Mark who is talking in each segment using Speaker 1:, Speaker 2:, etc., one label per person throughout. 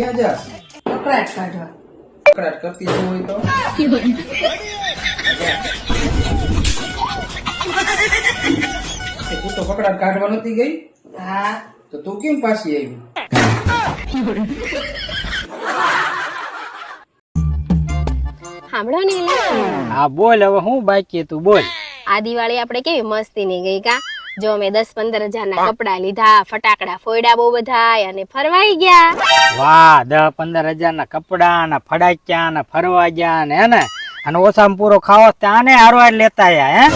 Speaker 1: ક્યાં જા?
Speaker 2: કકડાટ કાઢવા.
Speaker 1: કકડાટ કરતી શું હોય તો? તું તો કકડાટ કાઢવા નથી ગઈ?
Speaker 2: હા.
Speaker 1: તો તું કેમ પાછી આવી?
Speaker 3: સાંભળો ને.
Speaker 4: હા બોલ હવે હું બાકી તું બોલ.
Speaker 3: આ દિવાળી આપણે કેવી મસ્તી ની ગઈ કા? જો મેં દસ પંદર હજાર ના કપડા લીધા ફટાકડા ફોડ્યા બહુ બધા અને ફરવાઈ ગયા.
Speaker 4: વાહ દસ પંદર હજાર ના કપડા ને ફડાક્યા ને ફરવા ગયા ને હે ને અને ઓછામાં પૂરો ખાવો ત્યાં ને હારવાર લેતા હે?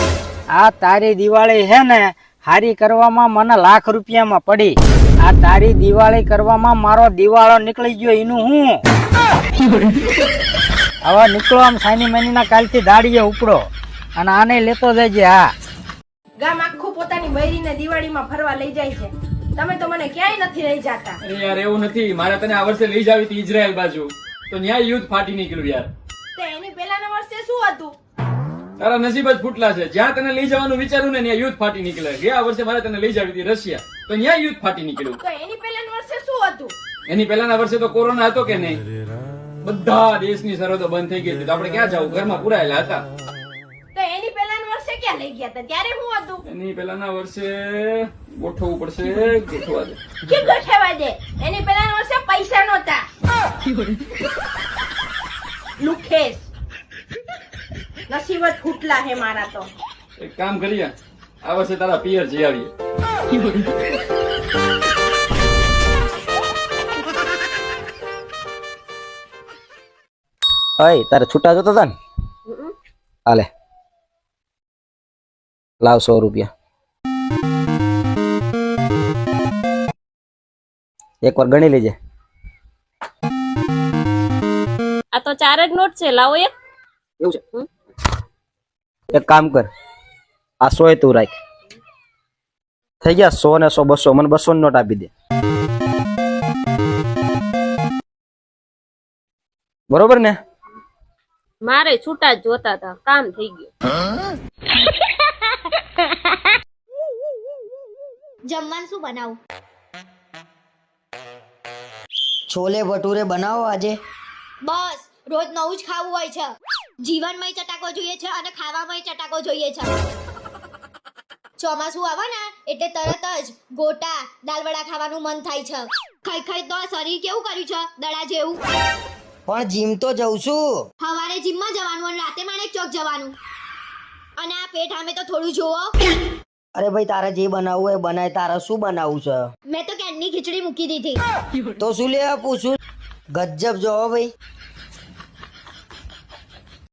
Speaker 4: આ તારી દિવાળી હે ને હારી કરવામાં મને લાખ રૂપિયામાં પડી. આ તારી દિવાળી કરવામાં મારો દિવાળો નીકળી ગયો એનું હું? હવે નીકળો આમ સાની મહિના કાલથી દાડીએ ઉપડો અને આને લેતો જજે હા.
Speaker 2: ગામ આખું પોતાની બૈરીને દિવાળીમાં ફરવા લઈ જાય છે. તમે તો મને ક્યાંય નથી લઈ જતા.
Speaker 5: અરે યાર એવું નથી. મારે તને આ વર્ષે લઈ જાવી હતી ઇઝરાયલ બાજુ. તો ન્યાય યુદ્ધ ફાટી નીકળ્યું યાર.
Speaker 2: તે એની પહેલાના વર્ષે શું હતું?
Speaker 5: તારા નસીબ જ ફૂટલા છે. જ્યાં તને લઈ જવાનું વિચારું ને ત્યાં યુદ્ધ ફાટી નીકળે. ગયા વર્ષે મારે તને લઈ જાવી હતી રશિયા. તો ત્યાં યુદ્ધ ફાટી નીકળ્યું.
Speaker 2: તો એની પહેલાના વર્ષે શું હતું?
Speaker 5: એની પહેલાના વર્ષે તો કોરોના હતો કે નહીં? બધા દેશની સરહદો બંધ થઈ ગઈ હતી. તો આપણે ક્યાં જવું? ઘરમાં પુરાયેલા હતા.
Speaker 2: ક્યાં લઈ ગયા હતા. ત્યારે હું હતું?
Speaker 5: એની પહેલાના વર્ષે ગોઠવવું પડશે ગોઠવા દે.
Speaker 2: કે ગોઠવા દે? એની પહેલાના વર્ષે પૈસા નહોતા. લુખેશ. નસીબત ખૂટલા હે મારા તો.
Speaker 5: એક કામ કરીએ આ વર્ષે તારા પિયર જઈ આવીએ.
Speaker 6: અય તારે છૂટા જોતો હતા ને? હાલે. લાવ સો રૂપિયા. એક વાર ગણી લેજે.
Speaker 7: આ તો ચાર જ નોટ છે લાવો એક.
Speaker 6: એવું છે? એક કામ કર આ સો એ તું રાખ. થઈ ગયા સો ને સો બસો મને બસો નોટ આપી દે. બરોબર ને?
Speaker 7: મારે છૂટા જ જોતા હતા કામ થઈ ગયું.
Speaker 8: જમવાનું શું બનાવું?
Speaker 9: છોલે ભટુરે બનાવો આજે.
Speaker 8: બસ રોજ નવું જ ખાવું હોય છે. જીવનમય ચટાકો જોઈએ છે અને ખાવામાં ચટાકો જોઈએ છે. ચોમાસું આવે ને એટલે તરત જ ગોટા દાલવડા ખાવાનું મન થાય છે. ખાઈ ખાઈ તો શરીર કેવું કર્યું છે? દડા જેવું.
Speaker 9: પણ જીમ તો જઉં છું.
Speaker 8: સવારે જીમમાં જવાનું અને રાતે માણેક ચોક જવાનું. અને આ પેટ સામે તો થોડું જોવો
Speaker 9: અરે ભાઈ તારે જે બનાવવું એ બનાય. તારે શું બનાવવું છે?
Speaker 8: મેં તો કેનની ખીચડી મૂકી દીધી.
Speaker 9: તો શું લેવા પૂછું? ગજબ જો ભાઈ.